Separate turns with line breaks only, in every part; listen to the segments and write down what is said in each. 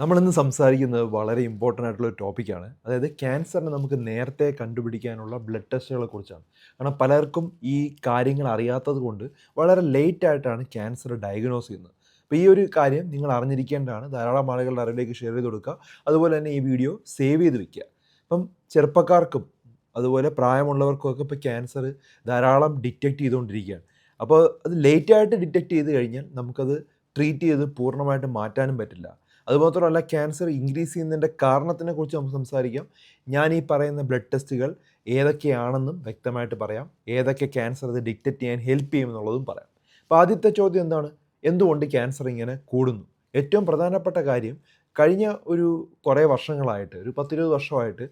നമ്മളിന്ന് സംസാരിക്കുന്നത് വളരെ ഇമ്പോർട്ടന്റ് ആയിട്ടുള്ള ഒരു ടോപ്പിക്കാണ് അതായത് ക്യാൻസറിനെ നമുക്ക് നേരത്തെ കണ്ടുപിടിക്കാനുള്ള ബ്ലഡ് ടെസ്റ്റുകളെ കുറിച്ചാണ്. കാരണം പലർക്കും ഈ കാര്യങ്ങൾ അറിയാത്തത് കൊണ്ട് വളരെ ലേറ്റ് ആയിട്ടാണ് ക്യാൻസർ ഡയഗ്നോസ് ചെയ്യുന്നത്. അപ്പോൾ ഈ ഒരു കാര്യം നിങ്ങൾ അറിഞ്ഞിരിക്കേണ്ടതാണ്. ധാരാളം ആളുകളുടെ അറിവിലേക്ക് ഷെയർ ചെയ്ത് കൊടുക്കുക. അതുപോലെ തന്നെ ഈ വീഡിയോ സേവ് ചെയ്ത് വെക്കുക. അപ്പം ചെറുപ്പക്കാർക്കും അതുപോലെ പ്രായമുള്ളവർക്കും ഒക്കെ ഇപ്പോൾ ക്യാൻസർ ധാരാളം ഡിറ്റക്റ്റ് ചെയ്തുകൊണ്ടിരിക്കുകയാണ്. അപ്പോൾ അത് ലേറ്റായിട്ട് ഡിറ്റക്റ്റ് ചെയ്ത് കഴിഞ്ഞാൽ നമുക്കത് ട്രീറ്റ് ചെയ്ത് പൂർണമായിട്ട് മാറ്റാനും പറ്റില്ല. അതുമാത്രമല്ല ക്യാൻസർ ഇൻക്രീസ് ചെയ്യുന്നതിന്റെ കാരണത്തിനെ കുറിച്ച് നമുക്ക് സംസാരിക്കാം. ഞാൻ ഈ പറയുന്ന ബ്ലഡ് ടെസ്റ്റുകൾ ഏതൊക്കെയാണെന്നും വ്യക്തമായിട്ട് പറയാം. ഏതൊക്കെ ക്യാൻസർ അത് ഡിറ്റക്റ്റ് ചെയ്യാൻ ഹെൽപ്പ് ചെയ്യുമെന്നുള്ളതും പറയാം. അപ്പോൾ ആദ്യത്തെ ചോദ്യം എന്താണ്? എന്തുകൊണ്ട് ക്യാൻസർ ഇങ്ങനെ കൂടുന്നു? ഏറ്റവും പ്രധാനപ്പെട്ട കാര്യം കഴിഞ്ഞ ഒരു കുറേ വർഷങ്ങളായിട്ട് ഒരു പത്തിരുപത് വർഷമായിട്ട്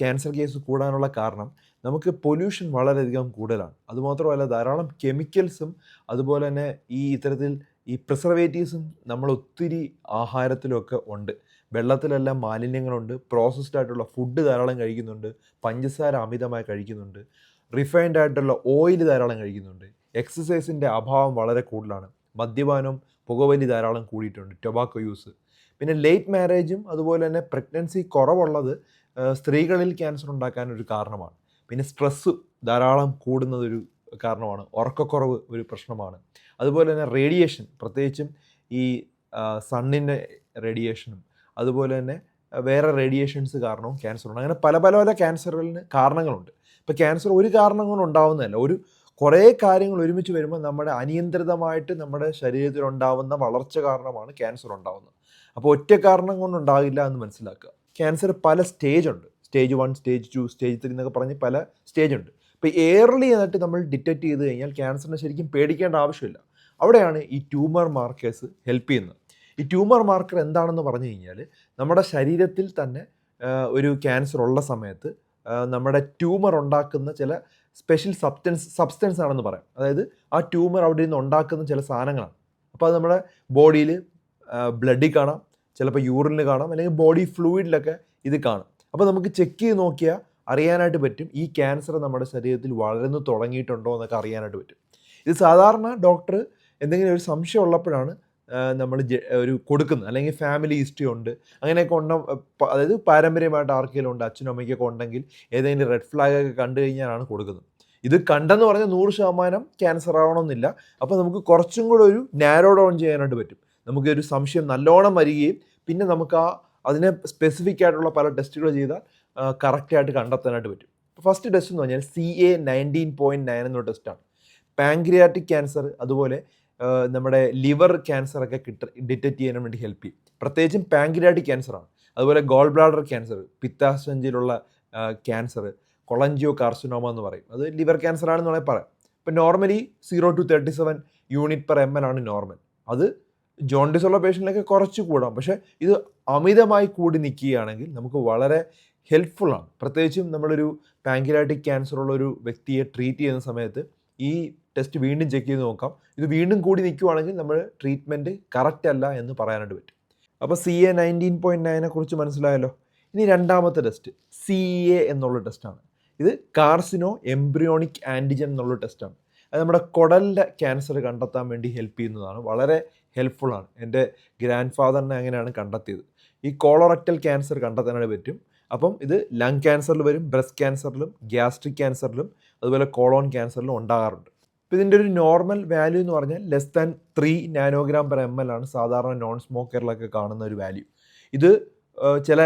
ക്യാൻസർ കേസ് കൂടാനുള്ള കാരണം നമുക്ക് പൊല്യൂഷൻ വളരെയധികം കൂടുതലാണ്. അതുമാത്രമല്ല ധാരാളം കെമിക്കൽസും അതുപോലെ തന്നെ ഈ ഇത്തരത്തിൽ ഈ പ്രിസർവേറ്റീവ്സും നമ്മൾ ഒത്തിരി ആഹാരത്തിലൊക്കെ ഉണ്ട്. വെള്ളത്തിലെല്ലാം മാലിന്യങ്ങളുണ്ട്. പ്രോസസ്ഡ് ആയിട്ടുള്ള ഫുഡ് ധാരാളം കഴിക്കുന്നുണ്ട്. പഞ്ചസാര അമിതമായി കഴിക്കുന്നുണ്ട്. റിഫൈൻഡ് ആയിട്ടുള്ള ഓയിൽ ധാരാളം കഴിക്കുന്നുണ്ട്. എക്സസൈസിന്റെ അഭാവം വളരെ കൂടുതലാണ്. മദ്യപാനം പുകവലി ധാരാളം കൂടിയിട്ടുണ്ട്. ടൊബാക്കോ യൂസ് പിന്നെ ലേറ്റ് മാരേജും അതുപോലെ തന്നെ പ്രഗ്നൻസി കുറവുള്ളത് സ്ത്രീകളിൽ ക്യാൻസർ ഉണ്ടാക്കാൻ ഒരു കാരണമാണ്. പിന്നെ സ്ട്രെസ്സ് ധാരാളം കൂടുന്നതൊരു കാരണമാണ്. ഉറക്കക്കുറവ് ഒരു പ്രശ്നമാണ്. അതുപോലെ തന്നെ റേഡിയേഷൻ പ്രത്യേകിച്ചും ഈ സണ്ണിന്റെ റേഡിയേഷനും അതുപോലെ തന്നെ വേറെ റേഡിയേഷൻസ് കാരണവും ക്യാൻസർ ഉണ്ട്. അങ്ങനെ പല പല പല ക്യാൻസറുകളിന് കാരണങ്ങളുണ്ട്. ഇപ്പോൾ ക്യാൻസർ ഒരു കാരണം കൊണ്ട് ഉണ്ടാവുന്നതല്ല. ഒരു കുറേ കാര്യങ്ങൾ ഒരുമിച്ച് വരുമ്പോൾ നമ്മുടെ അനിയന്ത്രിതമായിട്ട് നമ്മുടെ ശരീരത്തിൽ ഉണ്ടാവുന്ന വളർച്ച കാരണമാണ് ക്യാൻസർ ഉണ്ടാവുന്നത്. അപ്പോൾ ഒറ്റ കാരണം കൊണ്ടുണ്ടാകില്ല എന്ന് മനസ്സിലാക്കുക. ക്യാൻസർ പല സ്റ്റേജ് ഉണ്ട്. Stage one stage two stage three എന്നൊക്കെ പറഞ്ഞ് പല സ്റ്റേജ് ഉണ്ട്. ഇപ്പോൾ എയർലി ആയിട്ട് നമ്മൾ ഡിറ്റക്ട് ചെയ്ത് കഴിഞ്ഞാൽ ക്യാൻസറിനെ ശരിക്കും പേടിക്കേണ്ട ആവശ്യമില്ല. അവിടെയാണ് ഈ ട്യൂമർ മാർക്കേഴ്സ് ഹെൽപ്പ് ചെയ്യുന്നത്. ഈ ട്യൂമർ മാർക്കർ എന്താണെന്ന് പറഞ്ഞു കഴിഞ്ഞാൽ നമ്മുടെ ശരീരത്തിൽ തന്നെ ഒരു ക്യാൻസർ ഉള്ള സമയത്ത് നമ്മുടെ ട്യൂമർ ഉണ്ടാക്കുന്ന ചില സ്പെഷ്യൽ സബ്സ്റ്റൻസ് സബ്സ്റ്റൻസ് ആണെന്ന് പറയാം. അതായത് ആ ട്യൂമർ അവിടെ നിന്ന് ഉണ്ടാക്കുന്ന ചില സാധനങ്ങളാണ്. അപ്പോൾ അത് നമ്മുടെ ബോഡിയിൽ ബ്ലഡിൽ കാണാം ചിലപ്പോൾ യൂറിനിൽ കാണാം അല്ലെങ്കിൽ ബോഡി ഫ്ലൂയിഡിലൊക്കെ ഇത് കാണും. അപ്പോൾ നമുക്ക് ചെക്ക് ചെയ്ത് നോക്കിയാൽ അറിയാനായിട്ട് പറ്റും ഈ ക്യാൻസർ നമ്മുടെ ശരീരത്തിൽ വളർന്നു തുടങ്ങിയിട്ടുണ്ടോ എന്നൊക്കെ അറിയാനായിട്ട് പറ്റും. ഇത് സാധാരണ ഡോക്ടർ എന്തെങ്കിലും ഒരു സംശയം ഉള്ളപ്പോഴാണ് നമ്മൾ ഒരു കൊടുക്കുന്നത്. അല്ലെങ്കിൽ ഫാമിലി ഹിസ്റ്ററി ഉണ്ട്. അങ്ങനെയൊക്കെ ഉണ്ട അതായത് പാരമ്പര്യമായിട്ട് ആർക്കെങ്കിലും ഉണ്ട് അച്ഛനും അമ്മയ്ക്കൊക്കെ ഉണ്ടെങ്കിൽ ഏതെങ്കിലും റെഡ് ഫ്ലാഗ് ഒക്കെ കണ്ടു കഴിഞ്ഞാലാണ് കൊടുക്കുന്നത്. ഇത് കണ്ടെന്ന് പറഞ്ഞാൽ നൂറ് ശതമാനം ക്യാൻസർ ആവണമെന്നില്ല. അപ്പോൾ നമുക്ക് കുറച്ചും കൂടെ ഒരു നാരോ ഡൗൺ ചെയ്യാനായിട്ട് പറ്റും. നമുക്ക് ഒരു സംശയം നല്ലോണം വരികയും പിന്നെ നമുക്ക് ആ അതിനെ സ്പെസിഫിക് ആയിട്ടുള്ള പല ടെസ്റ്റുകൾ ചെയ്താൽ കറക്റ്റായിട്ട് കണ്ടെത്താനായിട്ട് പറ്റും. ഫസ്റ്റ് ടെസ്റ്റ് എന്ന് പറഞ്ഞാൽ C A nineteen point nine എന്നൊരു ടെസ്റ്റാണ് പാങ്ക്രിയാറ്റിക് ക്യാൻസർ അതുപോലെ നമ്മുടെ ലിവർ ക്യാൻസർ ഒക്കെ കിട്ട ഡിറ്റക്റ്റ് ചെയ്യാൻ വേണ്ടി ഹെൽപ്പ് ചെയ്യും. പ്രത്യേകിച്ചും പാങ്ക്രിയാറ്റിക് ക്യാൻസറാണ് അതുപോലെ ഗോൾ ബ്ലാഡർ ക്യാൻസർ പിത്താശഞ്ചിയിലുള്ള ക്യാൻസർ കൊളഞ്ചിയോ കാർസിനോമ എന്ന് പറയും. അത് ലിവർ ക്യാൻസർ ആണെന്ന് വേണമെങ്കിൽ പറയാം. ഇപ്പം normally zero to thirty seven unit per M L ആണ് നോർമൽ അത് ജോണ്ടിസ് ഉള്ള പേഷ്യന്റിലൊക്കെ കുറച്ച് കൂടാം. പക്ഷേ ഇത് അമിതമായി കൂടി നിൽക്കുകയാണെങ്കിൽ നമുക്ക് വളരെ ഹെൽപ്ഫുള്ളാണ് പ്രത്യേകിച്ചും നമ്മളൊരു പാങ്കിലാറ്റിക് ക്യാൻസർ ഉള്ള ഒരു വ്യക്തിയെ ട്രീറ്റ് ചെയ്യുന്ന സമയത്ത് ഈ ടെസ്റ്റ് വീണ്ടും ചെക്ക് ചെയ്ത് നോക്കാം. ഇത് വീണ്ടും കൂടി നിൽക്കുവാണെങ്കിൽ നമ്മൾ ട്രീറ്റ്മെന്റ് കറക്റ്റ് അല്ല എന്ന് പറയാനായിട്ട് പറ്റും. അപ്പോൾ സി എ നയന്റീൻ പോയിന്റ് നയനെ കുറിച്ച് മനസ്സിലായല്ലോ. ഇനി രണ്ടാമത്തെ ടെസ്റ്റ് സി എ എന്നുള്ള ടെസ്റ്റാണ് ഇത് കാർസിനോ എംബ്രിയോണിക് ആന്റിജൻ എന്നുള്ള ടെസ്റ്റാണ് അത് നമ്മുടെ കുടലിന്റെ ക്യാൻസർ കണ്ടെത്താൻ വേണ്ടി ഹെൽപ്പ് ചെയ്യുന്നതാണ്. വളരെ ഹെൽപ്ഫുള്ളാണ് എന്റെ ഗ്രാൻഡ് ഫാദറിനെ അങ്ങനെയാണ് കണ്ടെത്തിയത്. ഈ കോളറക്റ്റൽ ക്യാൻസർ കണ്ടെത്താനായിട്ട് പറ്റും. അപ്പം ഇത് ലങ് ക്യാൻസറിൽ വരും ബ്രസ്റ്റ് ക്യാൻസറിലും ഗ്യാസ്ട്രിക് ക്യാൻസറിലും അതുപോലെ കോളോൺ ക്യാൻസറിലും ഉണ്ടാകാറുണ്ട്. അപ്പോൾ ഇതിന്റെ ഒരു നോർമൽ വാല്യൂ എന്ന് പറഞ്ഞാൽ less than three nanogram per M L ആണ് സാധാരണ നോൺ സ്മോക്കറിലൊക്കെ കാണുന്ന ഒരു വാല്യൂ ഇത് ചില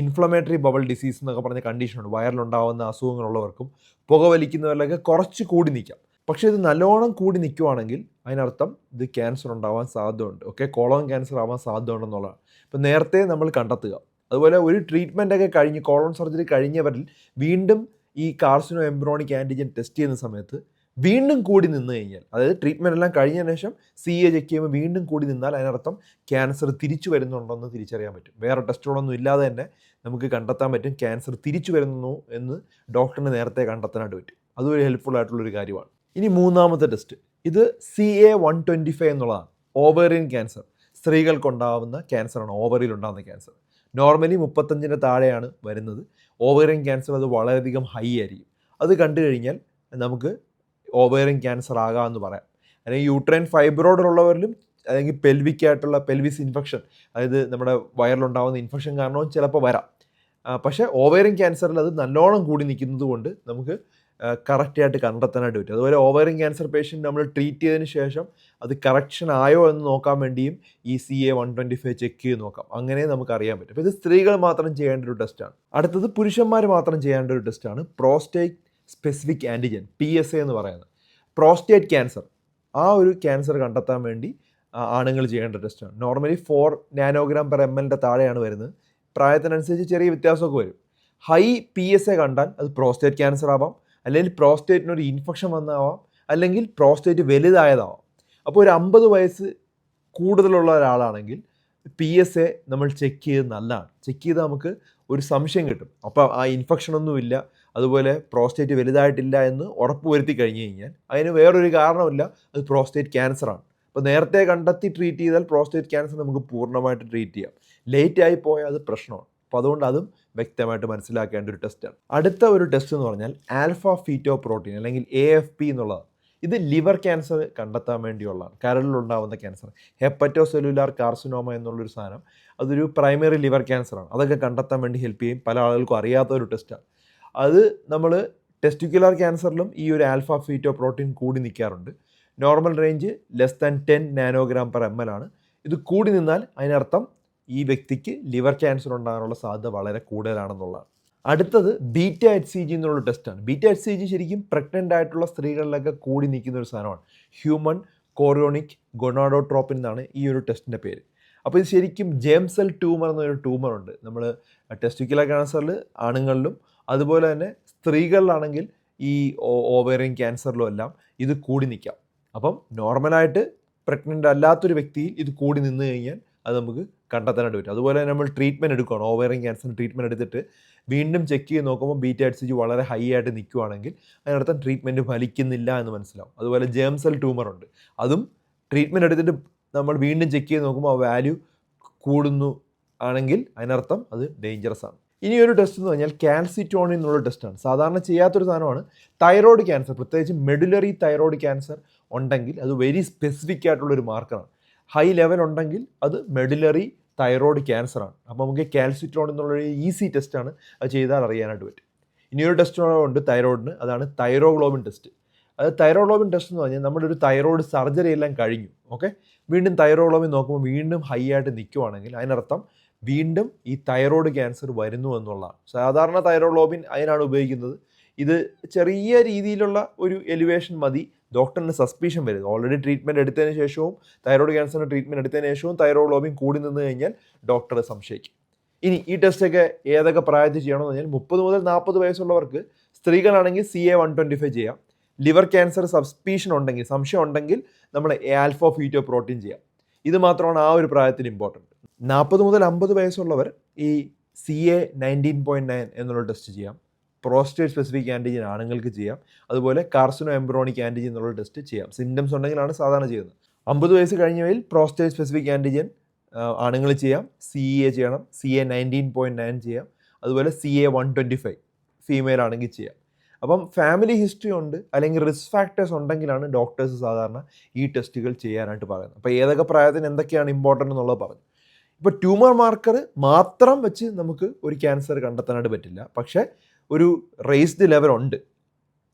ഇൻഫ്ലമേറ്ററി ബബിൾ ഡിസീസ് എന്നൊക്കെ പറഞ്ഞ കണ്ടീഷനുണ്ട് വയറിലുണ്ടാകുന്ന അസുഖങ്ങളുള്ളവർക്കും പുകവലിക്കുന്നവരിലൊക്കെ കുറച്ച് കൂടി നിൽക്കാം. പക്ഷേ ഇത് നല്ലോണം കൂടി നിൽക്കുവാണെങ്കിൽ അതിനർത്ഥം ഇത് ക്യാൻസർ ഉണ്ടാവാൻ സാധ്യതയുണ്ട്. ഓക്കെ കോളോൺ ക്യാൻസർ ആവാൻ സാധ്യതയുണ്ടെന്നുള്ളതാണ് ഇപ്പം നേരത്തെ നമ്മൾ കണ്ടെത്തുക. അതുപോലെ ഒരു ട്രീറ്റ്മെന്റൊക്കെ കഴിഞ്ഞ് കോളോൺ സർജറി കഴിഞ്ഞവരിൽ വീണ്ടും ഈ കാർസിനോ എംബ്രോണിക് ആന്റിജൻ ടെസ്റ്റ് ചെയ്യുന്ന സമയത്ത് വീണ്ടും കൂടി നിന്ന് കഴിഞ്ഞാൽ അതായത് ട്രീറ്റ്മെന്റ് എല്ലാം കഴിഞ്ഞ ശേഷം സി എ ചെക്ക് ചെയ്യുമ്പോൾ വീണ്ടും കൂടി നിന്നാൽ അതിനർത്ഥം ക്യാൻസർ തിരിച്ചു വരുന്നുണ്ടോ എന്ന് തിരിച്ചറിയാൻ പറ്റും. വേറെ ടെസ്റ്റുകളൊന്നും ഇല്ലാതെ തന്നെ നമുക്ക് കണ്ടെത്താൻ പറ്റും ക്യാൻസർ തിരിച്ചു വരുന്നു എന്ന് ഡോക്ടറിന് നേരത്തെ കണ്ടെത്താനായിട്ട് പറ്റും. അതൊരു ഹെൽപ്ഫുൾ ആയിട്ടുള്ളൊരു കാര്യമാണ്. ഇനി മൂന്നാമത്തെ ടെസ്റ്റ് ഇത് C A one twenty five എന്നുള്ളതാണ്. ഓവറിയൻ ക്യാൻസർ സ്ത്രീകൾക്കുണ്ടാവുന്ന ക്യാൻസറാണ് ഓവറിയിൽ ഉണ്ടാകുന്ന ക്യാൻസർ നോർമലി മുപ്പത്തഞ്ചിന് താഴെയാണ് വരുന്നത്. ഓവറിൻ ക്യാൻസർ അത് വളരെയധികം ഹൈ ആയിരിക്കും. അത് കണ്ടു കഴിഞ്ഞാൽ നമുക്ക് ഓവേറിയൻ ക്യാൻസർ ആകാമെന്ന് പറയാം. അല്ലെങ്കിൽ യൂട്രൈൻ ഫൈബ്രോയിഡ് ഉള്ളവരിലും അല്ലെങ്കിൽ പെൽവിക് ആയിട്ടുള്ള പെൽവിസ് ഇൻഫെക്ഷൻ അതായത് നമ്മുടെ വയറിലുണ്ടാകുന്ന ഇൻഫെക്ഷൻ കാരണവും ചിലപ്പോൾ വരാം. പക്ഷേ ഓവറിങ് ക്യാൻസറിൽ അത് നല്ലോണം കൂടി നിൽക്കുന്നത് കൊണ്ട് നമുക്ക് കറക്റ്റായിട്ട് കണ്ടെത്താനായിട്ട് പറ്റും. അതുപോലെ ഓവറിങ് ക്യാൻസർ പേഷ്യന്റ് നമ്മൾ ട്രീറ്റ് ചെയ്തതിന് ശേഷം അത് കറക്ഷൻ ആയോ എന്ന് നോക്കാൻ വേണ്ടിയും ഈ C A one twenty five check ചെയ്ത് നോക്കാം. അങ്ങനെ നമുക്ക് അറിയാൻ പറ്റും. അപ്പോൾ ഇത് സ്ത്രീകൾ മാത്രം ചെയ്യേണ്ട ഒരു ടെസ്റ്റാണ് അടുത്തത് പുരുഷന്മാർ മാത്രം ചെയ്യേണ്ട ഒരു ടെസ്റ്റാണ് prostate specific antigen P S A എന്ന് പറയുന്നത്. Prostate cancer. ആ ഒരു ക്യാൻസർ കണ്ടെത്താൻ വേണ്ടി ആണുങ്ങൾ ചെയ്യേണ്ട ടെസ്റ്റാണ് normally four nanogram per M എല്ലിന്റെ താഴെയാണ് വരുന്നത്. പ്രായത്തിനനുസരിച്ച് ചെറിയ വ്യത്യാസമൊക്കെ വരും. ഹൈ പി എസ് എ കണ്ടാൽ അത് പ്രോസ്റ്റേറ്റ് ക്യാൻസർ ആവാം അല്ലെങ്കിൽ പ്രോസ്റ്റേറ്റിനൊരു ഇൻഫെക്ഷൻ വന്നാവാം അല്ലെങ്കിൽ പ്രോസ്റ്റേറ്റ് വലുതായതാവാം. അപ്പോൾ ഒരു അമ്പത് വയസ്സ് കൂടുതലുള്ള ഒരാളാണെങ്കിൽ പി എസ് എ നമ്മൾ ചെക്ക് ചെയ്ത് നല്ലതാണ്. ചെക്ക് ചെയ്ത് നമുക്ക് ഒരു സംശയം കിട്ടും. അപ്പോൾ ആ ഇൻഫെക്ഷൻ ഒന്നുമില്ല അതുപോലെ പ്രോസ്റ്റേറ്റ് വലുതായിട്ടില്ല എന്ന് ഉറപ്പ് വരുത്തി കഴിഞ്ഞ് കഴിഞ്ഞാൽ അതിന് വേറൊരു കാരണമില്ല അത് പ്രോസ്റ്റേറ്റ് ക്യാൻസറാണ് അപ്പോൾ നേരത്തെ കണ്ടെത്തി ട്രീറ്റ് ചെയ്താൽ പ്രോസ്റ്റേറ്റ് ക്യാൻസർ നമുക്ക് പൂർണമായിട്ട് ട്രീറ്റ് ചെയ്യാം. ലേറ്റ് ആയി പോയാൽ അത് പ്രശ്നമാണ്. അപ്പോൾ അതുകൊണ്ട് അതും വ്യക്തമായിട്ട് മനസ്സിലാക്കേണ്ട ഒരു ടെസ്റ്റാണ് അടുത്ത ഒരു ടെസ്റ്റ് എന്ന് പറഞ്ഞാൽ ആൽഫ ഫീറ്റോ പ്രോട്ടീൻ അല്ലെങ്കിൽ എ എഫ് പി എന്നുള്ളതാണ്. ഇത് ലിവർ ക്യാൻസർ കണ്ടെത്താൻ വേണ്ടിയുള്ളതാണ്. കരളിലുണ്ടാവുന്ന ക്യാൻസർ ഹെപ്പറ്റോ സെല്ലുലാർ കാർസിനോമ എന്നുള്ളൊരു സാധനം. അതൊരു പ്രൈമറി ലിവർ ക്യാൻസറാണ് അതൊക്കെ കണ്ടെത്താൻ വേണ്ടി ഹെൽപ്പ് ചെയ്യും. പല ആളുകൾക്കും അറിയാത്ത ഒരു ടെസ്റ്റാണ് അത് നമ്മൾ ടെസ്റ്റിക്കുലർ ക്യാൻസറിലും ഈ ഒരു ആൽഫ ഫീറ്റോ പ്രോട്ടീൻ കൂടി നിൽക്കാറുണ്ട് normal range less than ten nanogram per M L ആണ്. ഇത് കൂടി നിന്നാൽ അതിനർത്ഥം ഈ വ്യക്തിക്ക് ലിവർ ക്യാൻസർ ഉണ്ടാകാനുള്ള സാധ്യത വളരെ കൂടുതലാണെന്നുള്ളതാണ്. അടുത്തത് ബീറ്റ എച്ച് സി ജി എന്നുള്ള ടെസ്റ്റാണ് ബീറ്റ എച്ച് സി ജി ശരിക്കും പ്രഗ്നന്റ് ആയിട്ടുള്ള സ്ത്രീകളിലൊക്കെ കൂടി നിൽക്കുന്ന ഒരു സാധനമാണ്. ഹ്യൂമൻ കോറിയോണിക് ഗൊണാഡോട്രോപ്പിൻ എന്നാണ് ഈ ഒരു ടെസ്റ്റിന്റെ പേര്. അപ്പോൾ ഇത് ശരിക്കും ജേംസെൽ ട്യൂമർ എന്നൊരു ട്യൂമർ ഉണ്ട്. നമ്മൾ ടെസ്റ്റിക്കുലർ ക്യാൻസറിൽ ആണുങ്ങളിലും അതുപോലെ തന്നെ സ്ത്രീകളിലാണെങ്കിൽ ഈ ഓവേറിയൻ ക്യാൻസറിലും എല്ലാം ഇത് കൂടി നിൽക്കാം. അപ്പം നോർമലായിട്ട് പ്രഗ്നന്റ് അല്ലാത്തൊരു വ്യക്തിയിൽ ഇത് കൂടി നിന്ന് കഴിഞ്ഞാൽ അത് നമുക്ക് കണ്ടെത്താനായിട്ട് പറ്റും അതുപോലെ നമ്മൾ ട്രീറ്റ്മെന്റ് എടുക്കുകയാണ്. ഓവറിങ് ക്യാൻസറിന് ട്രീറ്റ്മെന്റ് എടുത്തിട്ട് വീണ്ടും ചെക്ക് ചെയ്ത് നോക്കുമ്പോൾ ബീറ്റ ജി വളരെ ഹൈ ആയിട്ട് നിൽക്കുവാണെങ്കിൽ അതിനർത്ഥം ട്രീറ്റ്മെന്റ് ഫലിക്കുന്നില്ല എന്ന് മനസ്സിലാവും. അതുപോലെ ജേംസൽ ട്യൂമർ ഉണ്ട്. അതും ട്രീറ്റ്മെന്റ് എടുത്തിട്ട് നമ്മൾ വീണ്ടും ചെക്ക് ചെയ്ത് നോക്കുമ്പോൾ ആ വാല്യൂ കൂടുന്നു ആണെങ്കിൽ അതിനർത്ഥം അത് ഡേഞ്ചറസ് ആണ്. ഇനി ഒരു ടെസ്റ്റ് എന്ന് പറഞ്ഞാൽ കാൽസിറ്റോണിൻ എന്നുള്ള ടെസ്റ്റാണ് സാധാരണ ചെയ്യാത്തൊരു സാധനമാണ് തൈറോയ്ഡ് ക്യാൻസർ പ്രത്യേകിച്ച് മെഡുലറി തൈറോയ്ഡ് ക്യാൻസർ ഉണ്ടെങ്കിൽ അത് വെരി സ്പെസിഫിക് ആയിട്ടുള്ളൊരു മാർക്കറാണ് ഹൈ ലെവൽ ഉണ്ടെങ്കിൽ അത് മെഡുലറി തൈറോയ്ഡ് ക്യാൻസറാണ് അപ്പോൾ നമുക്ക് കാൽസിറ്റോൺ എന്നുള്ളൊരു ഈസി ടെസ്റ്റാണ് അത് ചെയ്താൽ അറിയാനായിട്ട് പറ്റും. ഇനിയൊരു ടെസ്റ്റ് ഉണ്ട് തൈറോയിഡിന് അതാണ് തൈറോഗ്ലോബിൻ ടെസ്റ്റ് അത് തൈറോഗ്ലോബിൻ ടെസ്റ്റ് എന്ന് പറഞ്ഞാൽ നമ്മുടെ ഒരു തൈറോയ്ഡ് സർജറി എല്ലാം കഴിഞ്ഞു. ഓക്കെ വീണ്ടും തൈറോഗ്ലോബിൻ നോക്കുമ്പോൾ വീണ്ടും ഹൈ ആയിട്ട് നിൽക്കുവാണെങ്കിൽ അതിനർത്ഥം വീണ്ടും ഈ തൈറോയ്ഡ് ക്യാൻസർ വരുന്നു എന്നുള്ളതാണ്. സാധാരണ തൈറോഗ്ലോബിൻ അതിനാണ് ഉപയോഗിക്കുന്നത്. ഇത് ചെറിയ രീതിയിലുള്ള ഒരു എലിവേഷൻ മതി. ഡോക്ടറിന് സസ്പീഷൻ വരുന്നത് ഓൾറെഡി ട്രീറ്റ്മെന്റ് എടുത്തതിന് ശേഷവും തൈറോയ്ഡ് ക്യാൻസറിന് ട്രീറ്റ്മെന്റ് എടുത്തതിന് ശേഷവും തൈറോഗ്ലോബിൻ കൂടി നിന്ന് കഴിഞ്ഞാൽ ഡോക്ടറെ സംശയിക്കും. ഇനി ഈ ടെസ്റ്റൊക്കെ ഏതൊക്കെ പ്രായത്തിൽ ചെയ്യണമെന്ന് പറഞ്ഞാൽ മുപ്പത് മുതൽ നാൽപ്പത് വയസ്സുള്ളവർക്ക് സ്ത്രീകളാണെങ്കിൽ C A one twenty five ചെയ്യാം. ലിവർ ക്യാൻസർ സബ്സ്പീഷൻ ഉണ്ടെങ്കിൽ സംശയം ഉണ്ടെങ്കിൽ നമ്മൾ ആൽഫോ ഫീറ്റോ പ്രോട്ടീൻ ചെയ്യാം. ഇത് മാത്രമാണ് ആ ഒരു പ്രായത്തിൽ ഇമ്പോർട്ടന്റ് നാൽപ്പത് മുതൽ അമ്പത് വയസ്സുള്ളവർ ഈ C A nineteen point nine എന്നുള്ള ടെസ്റ്റ് ചെയ്യാം. പ്രോസ്റ്റേറ്റ് സ്പെസിഫിക് ആന്റിജൻ ആണുങ്ങൾക്ക് ചെയ്യാം. അതുപോലെ കാർസിനോ എംബ്രോണിക് ആന്റിജൻ എന്നുള്ള ടെസ്റ്റ് ചെയ്യാം. സിംറ്റംസ് ഉണ്ടെങ്കിലാണ് സാധാരണ ചെയ്യുന്നത്. അമ്പത് വയസ്സ് കഴിഞ്ഞവയിൽ പ്രോസ്റ്റേറ്റ് സ്പെസിഫിക് ആന്റിജൻ ആണുങ്ങൾ ചെയ്യാം. സി എ ചെയ്യണം. C A nineteen point nine ചെയ്യാം. അതുപോലെ C A one twenty five female ആണെങ്കിൽ ചെയ്യാം. അപ്പം ഫാമിലി ഹിസ്റ്ററി ഉണ്ട് അല്ലെങ്കിൽ റിസ്ക് ഫാക്ടേഴ്സ് ഉണ്ടെങ്കിലാണ് ഡോക്ടേഴ്സ് സാധാരണ ഈ ടെസ്റ്റുകൾ ചെയ്യാനായിട്ട് പറയുന്നത്. അപ്പോൾ ഏതൊക്കെ പ്രായത്തിന് എന്തൊക്കെയാണ് ഇമ്പോർട്ടന്റ് എന്നുള്ളത് പറഞ്ഞു ഇപ്പോൾ ട്യൂമർ മാർക്കർ മാത്രം വെച്ച് നമുക്ക് ഒരു ക്യാൻസർ കണ്ടെത്താനായിട്ട് പറ്റില്ല. പക്ഷേ ഒരു റേസ്ഡ് ലെവൽ ഉണ്ട്.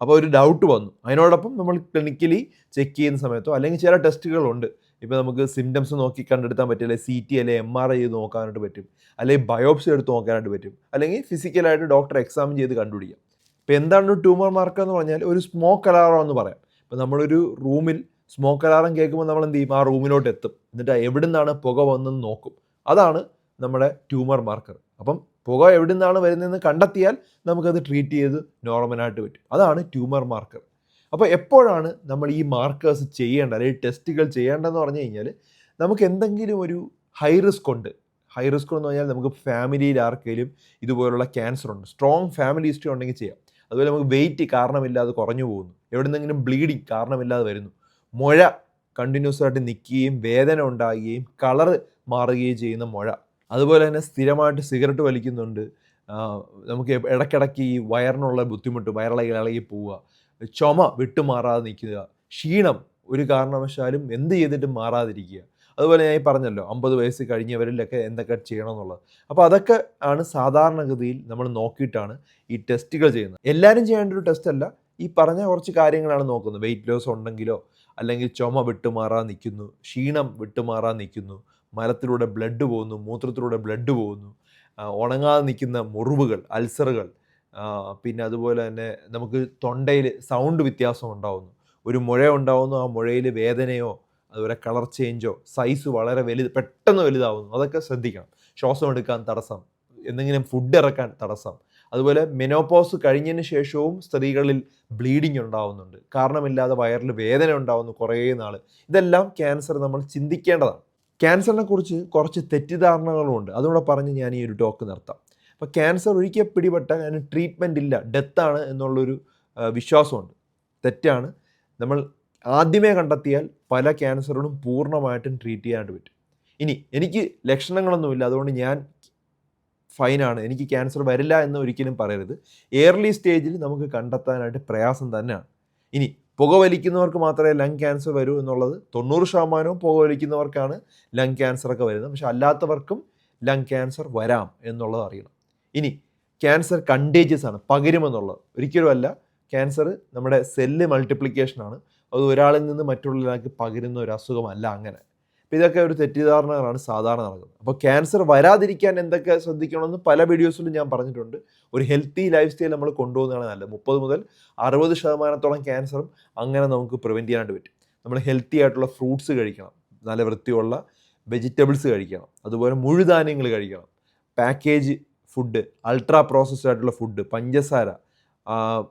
അപ്പോൾ ഒരു ഡൗട്ട് വന്നു. അതിനോടൊപ്പം നമ്മൾ ക്ലിനിക്കലി ചെക്ക് ചെയ്യുന്ന സമയത്തോ അല്ലെങ്കിൽ ചില ടെസ്റ്റുകളുണ്ട് ഇപ്പോൾ നമുക്ക് സിംറ്റംസ് നോക്കി കണ്ടെടുത്താൻ പറ്റും അല്ലെങ്കിൽ സി ടി അല്ലെങ്കിൽ എം ആർ ഐ ചെയ്ത് നോക്കാനായിട്ട് പറ്റും. അല്ലെങ്കിൽ ബയോപ്സി എടുത്ത് നോക്കാനായിട്ട് പറ്റും. അല്ലെങ്കിൽ ഫിസിക്കലായിട്ട് ഡോക്ടർ എക്സാമിൻ ചെയ്ത് കണ്ടുപിടിക്കാം. ഇപ്പോൾ എന്താണ് ട്യൂമർ മാർക്കർ എന്ന് പറഞ്ഞാൽ ഒരു സ്മോക്ക് അലാറം എന്ന് പറയാം. ഇപ്പോൾ നമ്മളൊരു റൂമിൽ സ്മോക്ക് അലാറം കേൾക്കുമ്പോൾ നമ്മൾ എന്ത് ചെയ്യും? ആ റൂമിലോട്ട് എത്തും. എന്നിട്ട് എവിടെ നിന്നാണ് പുക വന്നെന്ന് നോക്കും. അതാണ് നമ്മുടെ ട്യൂമർ മാർക്കർ. അപ്പം പുക എവിടെ നിന്നാണ് വരുന്നതെന്ന് കണ്ടെത്തിയാൽ നമുക്കത് ട്രീറ്റ് ചെയ്ത് നോർമലായിട്ട് പറ്റും. അതാണ് ട്യൂമർ മാർക്കർ. അപ്പോൾ എപ്പോഴാണ് നമ്മൾ ഈ മാർക്കേഴ്സ് ചെയ്യേണ്ടത്? അല്ലെങ്കിൽ ടെസ്റ്റുകൾ ചെയ്യേണ്ടതെന്ന് പറഞ്ഞു കഴിഞ്ഞാൽ നമുക്ക് എന്തെങ്കിലും ഒരു ഹൈ റിസ്ക് ഉണ്ട്. ഹൈ റിസ്ക് എന്ന് പറഞ്ഞാൽ നമുക്ക് ഫാമിലിയിൽ ആർക്കെങ്കിലും ഇതുപോലുള്ള ക്യാൻസർ ഉണ്ട്. സ്ട്രോങ് ഫാമിലി ഹിസ്റ്ററി ഉണ്ടെങ്കിൽ ചെയ്യാം. അതുപോലെ നമുക്ക് വെയിറ്റ് കാരണമില്ലാതെ കുറഞ്ഞു പോകുന്നു. എവിടെ നിന്നെങ്കിലും ബ്ലീഡിങ് കാരണമില്ലാതെ വരുന്നു. മുഴ കണ്ടിന്യൂസ് ആയിട്ട് നിൽക്കുകയും വേദന ഉണ്ടാകുകയും കളറ് മാറുകയും ചെയ്യുന്ന മുഴ. അതുപോലെ തന്നെ സ്ഥിരമായിട്ട് സിഗരറ്റ് വലിക്കുന്നുണ്ട്. നമുക്ക് ഇടയ്ക്കിടയ്ക്ക് ഈ വയറിനുള്ള ബുദ്ധിമുട്ട് വയറിളകി ഇളകി പോവുക ചുമ വിട്ടുമാറാതെ നിൽക്കുക ക്ഷീണം ഒരു കാരണവശാലും എന്ത് ചെയ്തിട്ടും മാറാതിരിക്കുക. അതുപോലെ ഞാൻ പറഞ്ഞല്ലോ അമ്പത് വയസ്സ് കഴിഞ്ഞവരിലൊക്കെ എന്തൊക്കെ ചെയ്യണം എന്നുള്ളത് അപ്പോൾ അതൊക്കെ ആണ് സാധാരണഗതിയിൽ നമ്മൾ നോക്കിയിട്ടാണ് ഈ ടെസ്റ്റുകൾ ചെയ്യുന്നത്. എല്ലാവരും ചെയ്യേണ്ട ഒരു ടെസ്റ്റ് അല്ല ഈ പറഞ്ഞ കുറച്ച് കാര്യങ്ങളാണ് നോക്കുന്നത്. വെയിറ്റ് ലോസ് ഉണ്ടെങ്കിലോ അല്ലെങ്കിൽ ചുമ വിട്ടുമാറാൻ നിൽക്കുന്നു ക്ഷീണം വിട്ടുമാറാൻ നിൽക്കുന്നു മലത്തിലൂടെ ബ്ലഡ് പോകുന്നു മൂത്രത്തിലൂടെ ബ്ലഡ് പോകുന്നു. ഉണങ്ങാതെ നിൽക്കുന്ന മുറിവുകൾ അൾസറുകൾ പിന്നെ അതുപോലെ തന്നെ നമുക്ക് തൊണ്ടയിൽ സൗണ്ട് വ്യത്യാസം ഉണ്ടാകുന്നു ഒരു മുഴ ഉണ്ടാകുന്നു ആ മുഴയിൽ വേദനയോ അതുപോലെ കളർ ചേഞ്ചോ സൈസ് വളരെ വലുത് പെട്ടെന്ന് വലുതാവുന്നു. അതൊക്കെ ശ്രദ്ധിക്കണം. ശ്വാസം എടുക്കാൻ തടസ്സം എന്തെങ്കിലും ഫുഡ് ഇറക്കാൻ തടസ്സം. അതുപോലെ മെനോപോസ് കഴിഞ്ഞതിന് ശേഷവും സ്ത്രീകളിൽ ബ്ലീഡിങ് ഉണ്ടാവുന്നുണ്ട്. കാരണമില്ലാതെ വയറിൽ വേദന ഉണ്ടാവുന്നു കുറേ നാൾ ഇതെല്ലാം ക്യാൻസർ നമ്മൾ ചിന്തിക്കേണ്ടതാണ്. ക്യാൻസറിനെ കുറിച്ച് കുറച്ച് തെറ്റിദ്ധാരണകളുമുണ്ട് അതുകൂടെ പറഞ്ഞ് ഞാൻ ഈ ഒരു ടോക്ക് നിർത്താം. അപ്പോൾ ക്യാൻസർ ഒരിക്കൽ പിടിപെട്ടാൽ അതിന് ട്രീറ്റ്മെന്റ് ഇല്ല. ഡെത്താണ് എന്നുള്ളൊരു വിശ്വാസമുണ്ട്. തെറ്റാണ്. നമ്മൾ ആദ്യമേ കണ്ടെത്തിയാൽ പല ക്യാൻസറുകളും പൂർണമായിട്ടും ട്രീറ്റ് ചെയ്യാനായിട്ട് പറ്റും. ഇനി എനിക്ക് ലക്ഷണങ്ങളൊന്നുമില്ല. അതുകൊണ്ട് ഞാൻ ഫൈനാണ് എനിക്ക് ക്യാൻസർ വരില്ല എന്ന് ഒരിക്കലും പറയരുത്. ഏർലി സ്റ്റേജിൽ നമുക്ക് കണ്ടെത്താനായിട്ട് പ്രയാസം തന്നെയാണ്. ഇനി പുകവലിക്കുന്നവർക്ക് മാത്രമേ ലങ് ക്യാൻസർ വരൂ എന്നുള്ളത് തൊണ്ണൂറ് ശതമാനവും പുകവലിക്കുന്നവർക്കാണ് ലങ് ക്യാൻസർ ഒക്കെ വരുന്നത്. പക്ഷെ അല്ലാത്തവർക്കും ലങ് ക്യാൻസർ വരാം എന്നുള്ളത് അറിയണം. ഇനി ക്യാൻസർ കണ്ടേജിയസ് ആണ് പകരുമെന്നുള്ളത്. ഒരിക്കലുമല്ല ക്യാൻസർ നമ്മുടെ സെല്ല് മൾട്ടിപ്ലിക്കേഷനാണ് അത് ഒരാളിൽ നിന്ന് മറ്റുള്ളവരിലേക്ക് പകരുന്ന ഒരു അസുഖമല്ല അങ്ങനെ. ഇതൊക്കെ ഒരു തെറ്റിദ്ധാരണകളാണ് സാധാരണ നടക്കുന്നത്. അപ്പോൾ ക്യാൻസർ വരാതിരിക്കാൻ എന്തൊക്കെ ശ്രദ്ധിക്കണമെന്ന് പല വീഡിയോസിലും ഞാൻ പറഞ്ഞിട്ടുണ്ട്. ഒരു ഹെൽത്തി ലൈഫ് സ്റ്റൈൽ നമ്മൾ കൊണ്ടുപോകുന്നതാണ് നല്ലത്. മുപ്പത് മുതൽ അറുപത് ശതമാനത്തോളം ക്യാൻസറും അങ്ങനെ നമുക്ക് പ്രിവെന്റ് ചെയ്യാനായിട്ട് പറ്റും. നമ്മൾ ഹെൽത്തി ആയിട്ടുള്ള ഫ്രൂട്ട്സ് കഴിക്കണം. നല്ല വൃത്തിയുള്ള വെജിറ്റബിൾസ് കഴിക്കണം. അതുപോലെ മുഴുധാന്യങ്ങൾ കഴിക്കണം. പാക്കേജ് ഫുഡ് അൾട്രാ പ്രോസസ്ഡ് ആയിട്ടുള്ള ഫുഡ് പഞ്ചസാര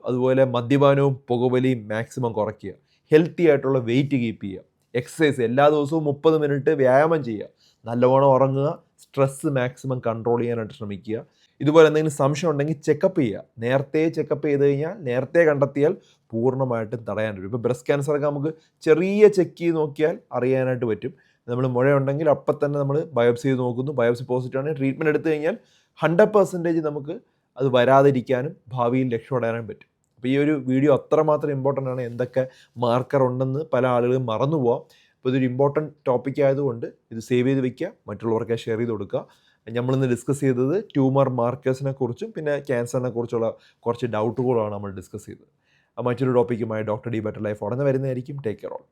അതുപോലെ മദ്യപാനവും പുകവലിയും മാക്സിമം കുറയ്ക്കുക. ഹെൽത്തി ആയിട്ടുള്ള വെയിറ്റ് കീപ്പ് ചെയ്യുക. എക്സസൈസ് എല്ലാ ദിവസവും മുപ്പത് മിനിറ്റ് വ്യായാമം ചെയ്യുക. നല്ലവണ്ണം ഉറങ്ങുക സ്ട്രെസ്സ് മാക്സിമം കൺട്രോൾ ചെയ്യാനായിട്ട് ശ്രമിക്കുക. ഇതുപോലെ എന്തെങ്കിലും സംശയം ഉണ്ടെങ്കിൽ ചെക്കപ്പ് ചെയ്യുക. നേരത്തെ ചെക്കപ്പ് ചെയ്ത് കഴിഞ്ഞാൽ നേരത്തെ കണ്ടെത്തിയാൽ പൂർണമായിട്ടും തടയാൻ പറ്റും. ഇപ്പോൾ ബ്രസ്റ്റ് ക്യാൻസറൊക്കെ നമുക്ക് ചെറിയ ചെക്ക് ചെയ്ത് നോക്കിയാൽ അറിയാനായിട്ട് പറ്റും. നമ്മൾ മുഴയുണ്ടെങ്കിൽ അപ്പം തന്നെ നമ്മൾ ബയോപ്സി ചെയ്ത് നോക്കുന്നു. ബയോപ്സി പോസിറ്റീവ് ആണെങ്കിൽ ട്രീറ്റ്മെന്റ് എടുത്തു കഴിഞ്ഞാൽ ഹൺഡ്രഡ് പെർസെന്റേജ് നമുക്ക് അത് വരാതിരിക്കാനും ഭാവിയിൽ രക്ഷപ്പെടാനും പറ്റും. അപ്പോൾ ഈ ഒരു വീഡിയോ അത്രമാത്രം ഇമ്പോർട്ടന്റ് ആണ് എന്തൊക്കെ മാർക്കർ ഉണ്ടെന്ന് പല ആളുകളും മറന്നു പോവാം. അപ്പോൾ ഇതൊരു ഇമ്പോർട്ടന്റ് ടോപ്പിക് ആയതുകൊണ്ട് ഇത് സേവ് ചെയ്ത് വെക്കുക. മറ്റുള്ളവർക്ക് ഷെയർ ചെയ്ത് കൊടുക്കുക. നമ്മളിന്ന് ഡിസ്കസ് ചെയ്തത് ട്യൂമർ മാർക്കേഴ്സിനെ കുറിച്ചും പിന്നെ ക്യാൻസറിനെ കുറിച്ചുള്ള കുറച്ച് ഡൗട്ടുകളാണ് നമ്മൾ ഡിസ്കസ് ചെയ്തത്. മറ്റൊരു ടോപ്പിക്കുമായി ഡോക്ടർ ഡി ബെറ്റർ ലൈഫ് ഉടനെ വരുന്നതായിരിക്കും. Take care all